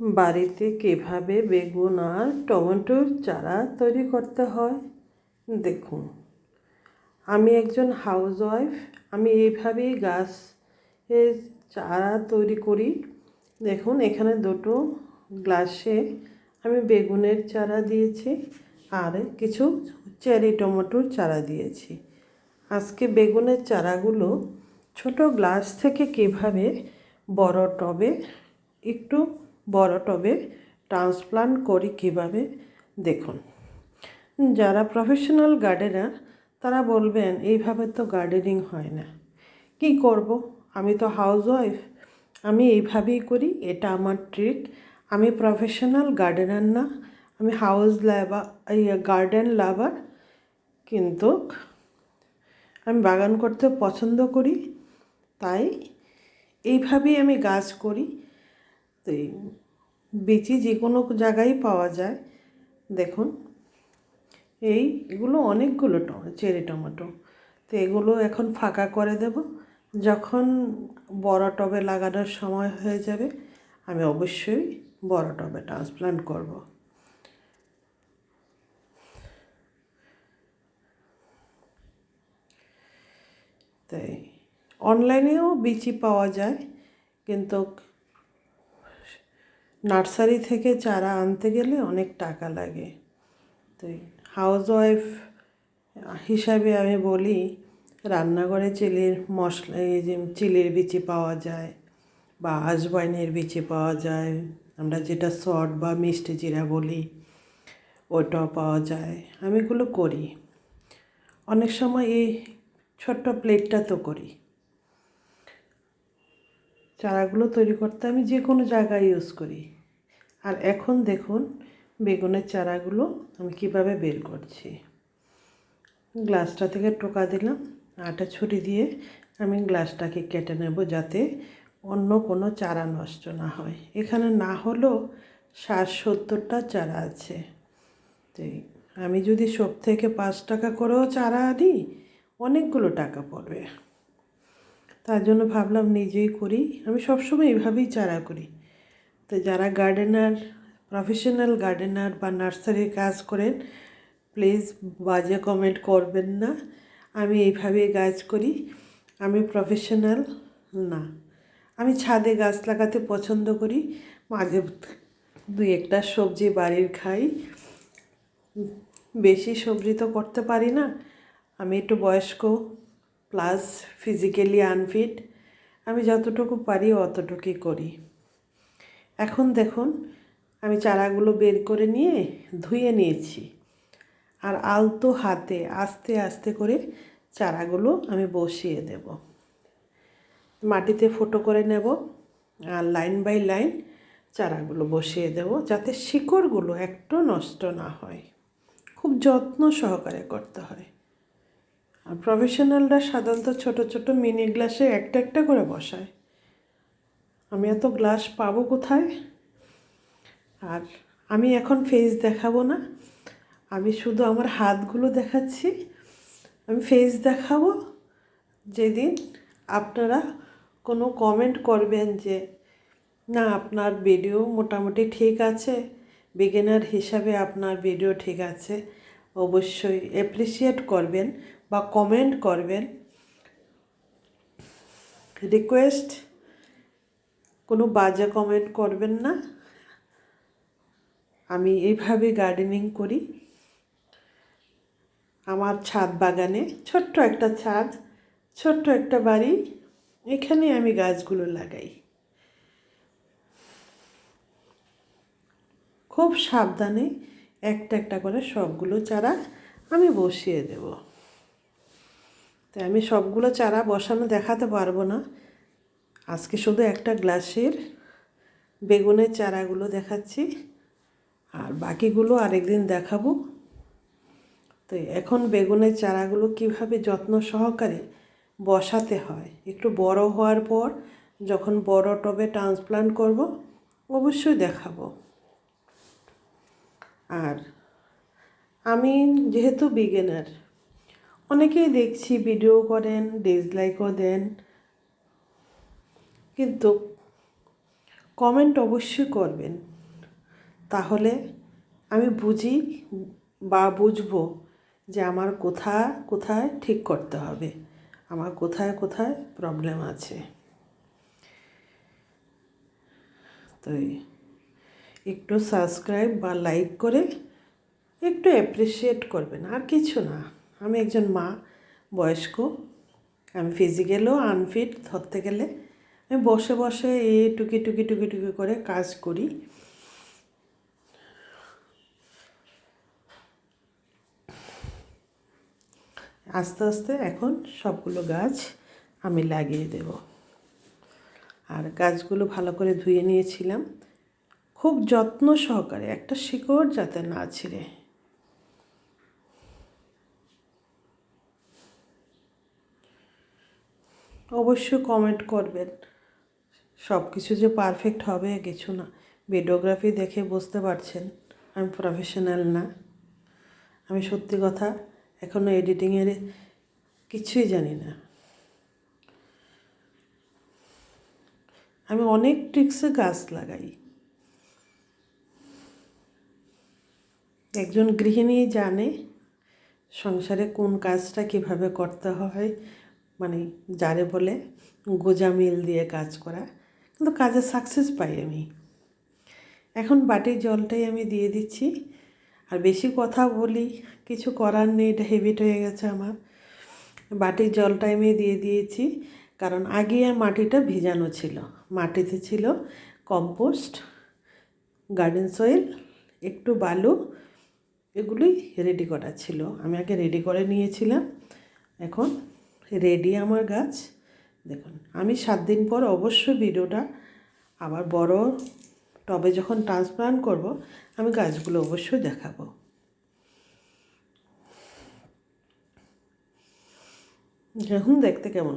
বাড়িতে কীভাবে বেগুন আর টমেটোর চারা তৈরি করতে হয়? দেখুন, আমি একজন হাউস ওয়াইফ আমি এইভাবেই গাছ চারা তৈরি করি। দেখুন, এখানে দুটো গ্লাসে আমি বেগুনের চারা দিয়েছি আর কিছু চেরি টমেটোর চারা দিয়েছি। আজকে বেগুনের চারাগুলো ছোট গ্লাস থেকে কীভাবে বড় টবে একটু বড় টবে ট্রান্সপ্লান্ট করি কীভাবে? দেখুন। যারা প্রফেশনাল গার্ডেনার, তারা বলবেন, এইভাবে তো গার্ডেনিং হয় না। কি করব? আমি তো হাউস ওয়াইফ আমি এইভাবেই করি, এটা আমার ট্রিক আমি প্রফেশনাল গার্ডেনার না। আমি হাউস লাভার গার্ডেন লাভার। কিন্তু আমি বাগান করতে পছন্দ করি। তাই এইভাবেই আমি গাছ করি। এই বিচি যে কোনো জায়গায় পাওয়া যায়। দেখুন এই এগুলো অনেকগুলো চেরি টমেটো। তো এগুলো এখন ফাঁকা করে দেব। যখন বড় টবে লাগানোর সময় হয়ে যাবে, আমি অবশ্যই বড় টবে ট্রান্সপ্লান্ট করব। তাই, অনলাইনেও বিচি পাওয়া যায়, কিন্তু নার্সারি থেকে চারা আনতে গেলে অনেক টাকা লাগে। তো হাউস ওয়াইফ হিসাবে আমি বলি, রান্নাঘরে চিলির মশলা, এই যে চিলির বিচি পাওয়া যায় বা আজবাইনের বিচি পাওয়া যায়, আমরা যেটা সট বা মিষ্টি জিরা বলি, ওটাও পাওয়া যায়। আমি এগুলো করি। অনেক সময় এই ছোট্ট প্লেটটা তো করি। চারাগুলো তৈরি করতে আমি যে কোনো জায়গায় ইউজ করি। আর এখন দেখুন, বেগুনের চারাগুলো আমি কীভাবে বের করছি। গ্লাসটা থেকে টোকা দিলাম, আটা ছুরি দিয়ে আমি গ্লাসটাকে কেটে নেব যাতে অন্য কোনো চারা নষ্ট না হয়। এখানে না হলেও ষাট সত্তরটা চারা আছে। তো আমি যদি সব থেকে পাঁচ টাকা করেও চারা আনি, অনেকগুলো টাকা পড়বে। তার জন্য ভাবলাম নিজেই করি। আমি সবসময় এইভাবেই চারা করি। তো যারা গার্ডেনার প্রফেশনাল গার্ডেনার বা নার্সারির কাজ করেন প্লিজ বাজে কমেন্ট করবেন না। আমি এইভাবে গাছ করি। আমি প্রফেশনাল না। আমি ছাদে গাছ লাগাতে পছন্দ করি। মাঝে দুই একটা সবজি বাড়ির খাই। বেশি সবজি তো করতে পারি না। আমি একটু বয়স্ক। প্লাস ফিজিক্যালি আনফিট আমি যতটুকু পারি অতটুকুই করি। এখন দেখুন, আমি চারাগুলো বের করে নিয়ে ধুয়ে নিয়েছি। আর আলতো হাতে, আস্তে আস্তে করে চারাগুলো আমি বসিয়ে দেব। মাটিতে ফুটো করে নেব আর লাইন বাই লাইন চারাগুলো বসিয়ে দেব যাতে শিকড়গুলো একটু নষ্ট না হয়। খুব যত্ন সহকারে করতে হয়। আর প্রফেশনালরা সাধারণত ছোট ছোট মিনি গ্লাসে একটা একটা করে বসায়। আমি এত গ্লাস পাবো কোথায়? আর আমি এখন ফেস দেখাবো না। আমি শুধু আমার হাতগুলো দেখাচ্ছি। আমি ফেস দেখাবো যেদিন আপনারা কোনো কমেন্ট করবেন যে, না, আপনার ভিডিও মোটামুটি ঠিক আছে। বিগিনার হিসাবে আপনার ভিডিও ঠিক আছে। অবশ্যই অ্যাপ্রিসিয়েট করবেন। বা কমেন্ট করবেন রিকোয়েস্ট কোনো বাজে কমেন্ট করবেন না। আমি এইভাবে গার্ডেনিং করি। আমার ছাদ বাগানে ছোট্ট একটা ছাদ, ছোট্ট একটা বাড়ি, এখানে আমি গাছগুলো লাগাই। খুব সাবধানে একটা একটা করে সবগুলো চারা আমি বসিয়ে দেব। তাই আমি সবগুলো চারা বসানো দেখাতে পারব না। আজকে শুধু একটা গ্লাসের বেগুনের চারাগুলো দেখাচ্ছি। আর বাকিগুলো আরেকদিন দেখাবো। তো এখন বেগুনের চারাগুলো কীভাবে যত্ন সহকারে বসাতে হয়, একটু বড় হওয়ার পর যখন বড় টবে ট্রান্সপ্লান্ট করব, অবশ্যই দেখাবো। আর আমি যেহেতু বিগিনার অনেকেই দেখছি ভিডিও করেন ডিসলাইকও দেন। কিন্তু কমেন্ট অবশ্যই করবেন। তাহলে আমি বুঝি বা বুঝব যে আমার কোথা কোথায় ঠিক করতে হবে। আমার কোথায় কোথায় প্রবলেম আছে। তো একটু সাবস্ক্রাইব বা লাইক করে একটু অ্যাপ্রিসিয়েট করবেন, আর কিছু না। আমি একজন মা, বয়স্ক। আমি ফিজিক্যালও আনফিট ধরতে গেলে। আমি বসে বসে এই টুকি টুকি টুকি টুকি করে কাজ করি। আস্তে আস্তে এখন সবগুলো গাছ আমি লাগিয়ে দেব। আর গাছগুলো ভালো করে ধুয়ে নিয়েছিলাম। খুব যত্ন সহকারে, একটা শিকড় যাতে না ছিঁড়ে। অবশ্যই কমেন্ট করবেন। সব কিছু যে পারফেক্ট হবে কিছু না। ভিডিওগ্রাফি দেখে বুঝতে পারছেন, আমি প্রফেশনাল না। আমি সত্যি কথা এখনও এডিটিংয়ের কিছুই জানি না। আমি অনেক ট্রিক্সে গাছ লাগাই। একজন গৃহিণী জানে সংসারে কোন কাজটা কীভাবে করতে হয় মানে যারে বলে গোজা মিল দিয়ে কাজ করা, কিন্তু কাজে সাকসেস পাই আমি। এখন বাটির জলটাই আমি দিয়ে দিচ্ছি। আর বেশি কথা বলি, কিছু করার নেই, এটা হেবিট হয়ে গেছে আমার। বাটির জলটাই আমি দিয়ে দিয়েছি, কারণ আগে মাটিটা ভিজানো ছিল। মাটিতে ছিল কম্পোস্ট গার্ডেন সয়েল একটু বালু, এগুলোই রেডি করা ছিল। আমি আগে রেডি করে নিয়েছিলাম, এখন রেডি আমার গাছ। দেখুন, আমি সাত দিন পর অবশ্যই ভিডিওটা আবার বড় টবে যখন ট্রান্সপ্লান্ট করব, আমি গাছগুলো অবশ্যই দেখাবো। দেখুন, দেখতে কেমন